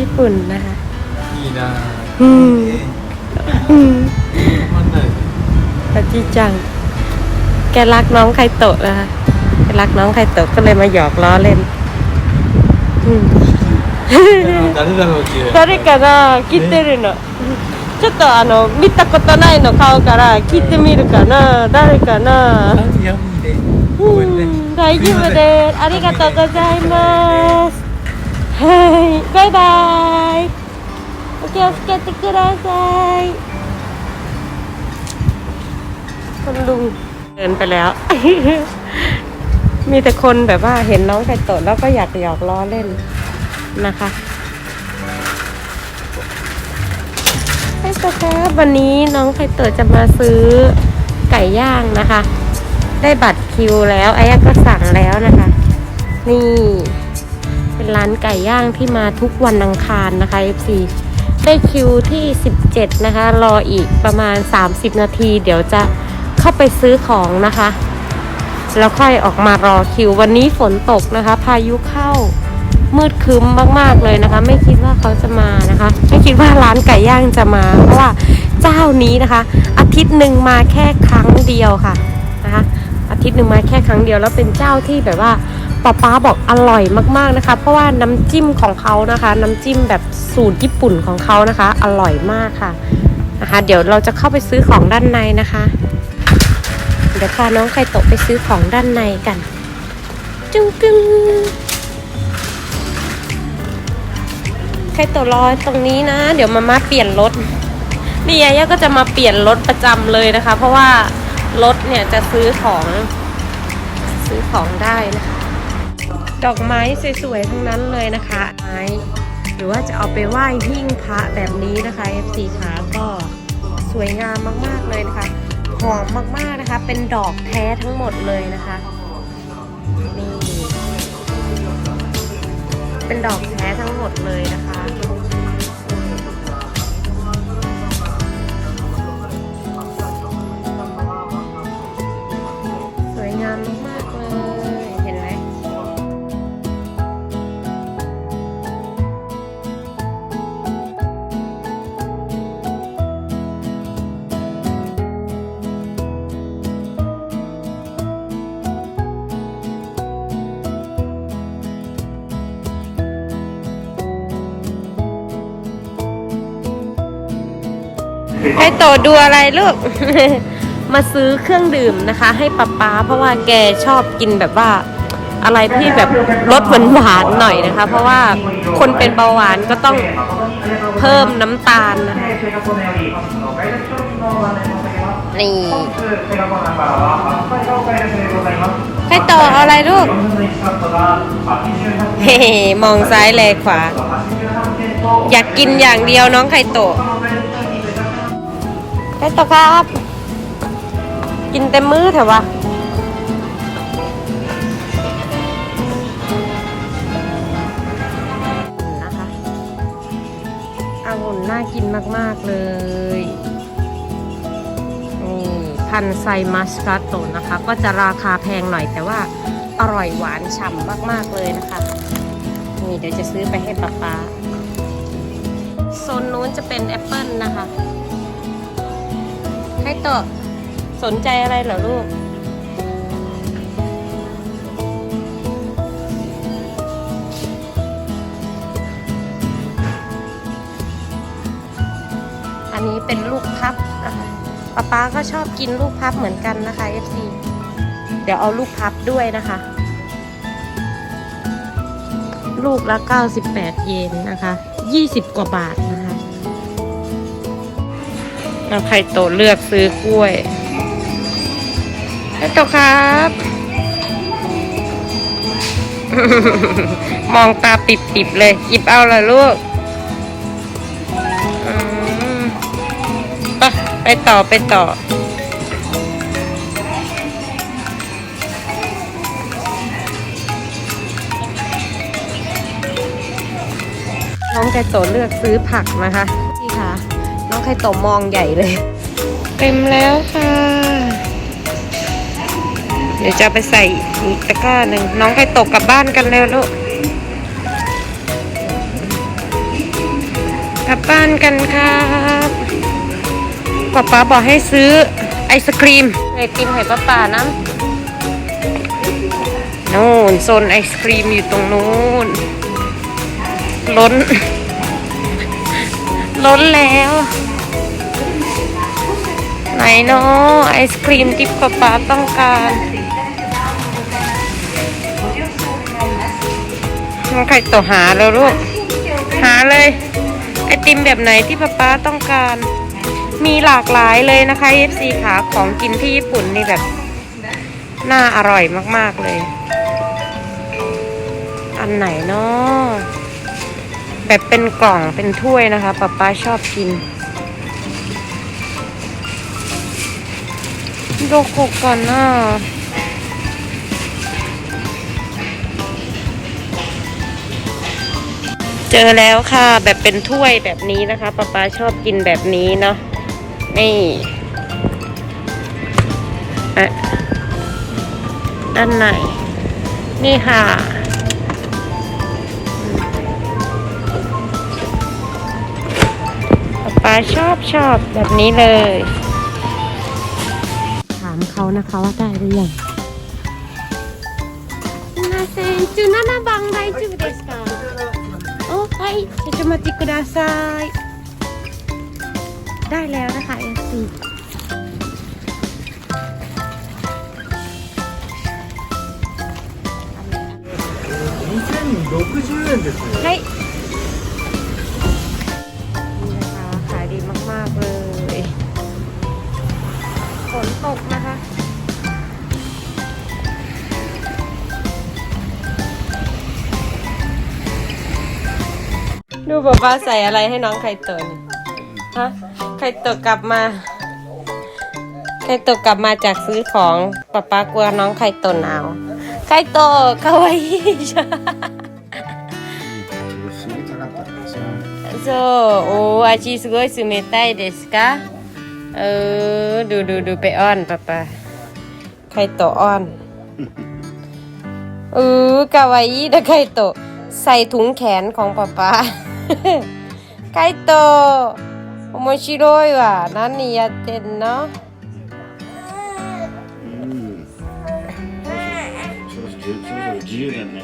ญี่ปุ่นนะคะ いいな อืมอืม 止まんない ปาจิจัง แกรักน้องไคโตะนะคะแกรักน้องไคโตะก็เลยมาหยอกล้อเล่นอืม 誰だろうっていう誰かな聞いてるのちょっとあの見たことないの顔から聞いてみるかな誰かなあいやいいねごめんねうん大丈夫ですありがとうございますはい バイバイお気をつけてくださいคุณลุงเดินไปแล้ว มีแต่คนแบบว่าเห็นน้องไข่โตะแล้วก็อยากหยอกล้อเล่นนะคะไข่โตะครับวันนี้น้องไข่โตะจะมาซื้อไก่ย่างนะคะ ได้บัตรคิวแล้วไอ้ยะก็สั่งแล้วนะคะ นี่ เป็นร้านไก่ย่างที่มาทุกวันอังคารนะคะ FC ได้คิวที่ 17 นะคะ รออีกประมาณ 30 นาที เดี๋ยวจะเข้าไปซื้อของนะคะ แล้วค่อยออกมารอคิว วันนี้ฝนตกนะคะ พายุเข้ามืดครึ้มมากๆเลยนะคะ ไม่คิดว่าเขาจะมานะคะ ไม่คิดว่าร้านไก่ย่างจะมา เพราะว่าเจ้านี้นะคะ อาทิตย์หนึ่งมาแค่ครั้งเดียวค่ะนะคะ อาทิตย์หนึ่งมาแค่ครั้งเดียวแล้วเป็นเจ้าที่แบบว่า ป๊าป๊าบอกอร่อยมากๆนะคะ เพราะว่าน้ำจิ้มของเขานะคะ น้ำจิ้มแบบสูตรญี่ปุ่นของเขานะคะ อร่อยมากค่ะนะคะ เดี๋ยวเราจะเข้าไปซื้อของด้านในนะคะ เดี๋ยวพาน้องไข่โตะไปซื้อของด้านในกัน จึ้งกึ้งไข่โตะรอตรงนี้นะ เดี๋ยวมาม่าเปลี่ยนรถนี่ยายาก็จะมาเปลี่ยนรถประจำเลยนะคะ เพราะว่ารถเนี่ยจะซื้อของซื้อของได้นะคะ ดอกไม้สวยๆทั้งนั้นเลยนะคะไม้หรือว่าจะเอาไปไหว้หิ้งพระแบบนี้นะคะ FC ขาก็สวยงามมากๆเลยนะคะหอมมากๆนะคะ เป็นดอกแท้ทั้งหมดเลยนะคะนี่เป็นดอกแท้ทั้งหมดเลยนะคะ ให้โตดูอะไรลูก มาซื้อเครื่องดื่มนะคะ ให้ป๊าป๊าเพราะว่าแกชอบกินแบบว่าอะไรที่แบบรสหวานๆหน่อยนะคะ เพราะว่าคนเป็นเบาหวานก็ต้องเพิ่มน้ำตาลนะนี่ให้โตเออะไรลูกเฮ้มองซ้ายแลขวา อยากกินอย่างเดียวน้องไข่โตะ ไข่โตะครับ กินเต็มมือเถอะวะนะคะองุ่นน่ากินมาก ๆ เลยนี่พันธุ์ไซมัสคาโตนะคะ ก็จะราคาแพงหน่อยแต่ว่าอร่อยหวานฉ่ำมาก ๆ เลยนะคะ นี่เดี๋ยวจะซื้อไปให้ป๊าป๊าโซนนู้นจะเป็นแอปเปิลนะคะ ให้โตะสนใจอะไรเหรอลูก อันนี้เป็นลูกพับนะคะป๊าป๊าก็ชอบกินลูกพับเหมือนกันนะคะ FC เดี๋ยวเอาลูกพับด้วยนะคะ ลูกละ 98 เยนนะคะ 20 กว่าบาท นะคะเอาไข่โตเลือกซื้อกล้วยไข่โตครับ มองตาปิบๆเลยหยิบเอาละลูกไปไปต่อไปต่อน้องไข่โตเลือกซื้อผักนะคะนี่ค่ะ น้องไข่โตะมองใหญ่เลย เต็มแล้วค่ะ เดี๋ยวจะเอาไปใส่อีกตะกร้าหนึ่งน้องไข่โตะกลับบ้านกันแล้วลูกลับบ้านกันครับป๊าป๊าบอกให้ซื้อไอศครีมไอติมให้ป้าป่านะนู่นโซนไอศครีมอยู่ตรงนู้นล้น ล้นแล้ว ไหนเนาะไอศครีมที่ป๊าป๊าต้องการน้องไข่ต่อหาแล้วลูก หาเลย ไอติมแบบไหนที่ป๊าป๊าต้องการ มีหลากหลายเลยนะคะ FC ขาของกินที่ญี่ปุ่นนี่แบบ น่าอร่อยมาก ๆ เลย อันไหนเนาะ แบบเป็นกล่องเป็นถ้วยนะคะป๊าป๊าชอบกินดูโคกก่อนนะเจอแล้วค่ะ แบบเป็นถ้วยแบบนี้นะคะป๊าป๊าชอบกินแบบนี้เนาะนี่อะด้านในนี่ค่ะ ปลาชอบชอบแบบนี้เลย ถามเขานะคะว่าได้หรือยังนาเซนจูนานาบังไดจูเดสกาโอ้ไยจะจะมาจิกุดาไซได้แล้วนะคะเอซีはい。 ดูป๊าป๊าใส่อะไรให้น้องไข่ตุนฮะไข่ตุนกลับมา ไข่ตุนกลับมาจากซื้อของป๊าป๊ากลัวน้องไข่ตุนหนาวไข่ตุนかわいいじゃんすごい高かったんですよ。そう、お味すごい冷たいですかเออ ดูดูดูไปอ้อนปะปะไคโตะอ้อนเออกาวาอินะไคโตะใส่ถุงแขนของปะปะ カイト面白いわ。何やってんの？自由だね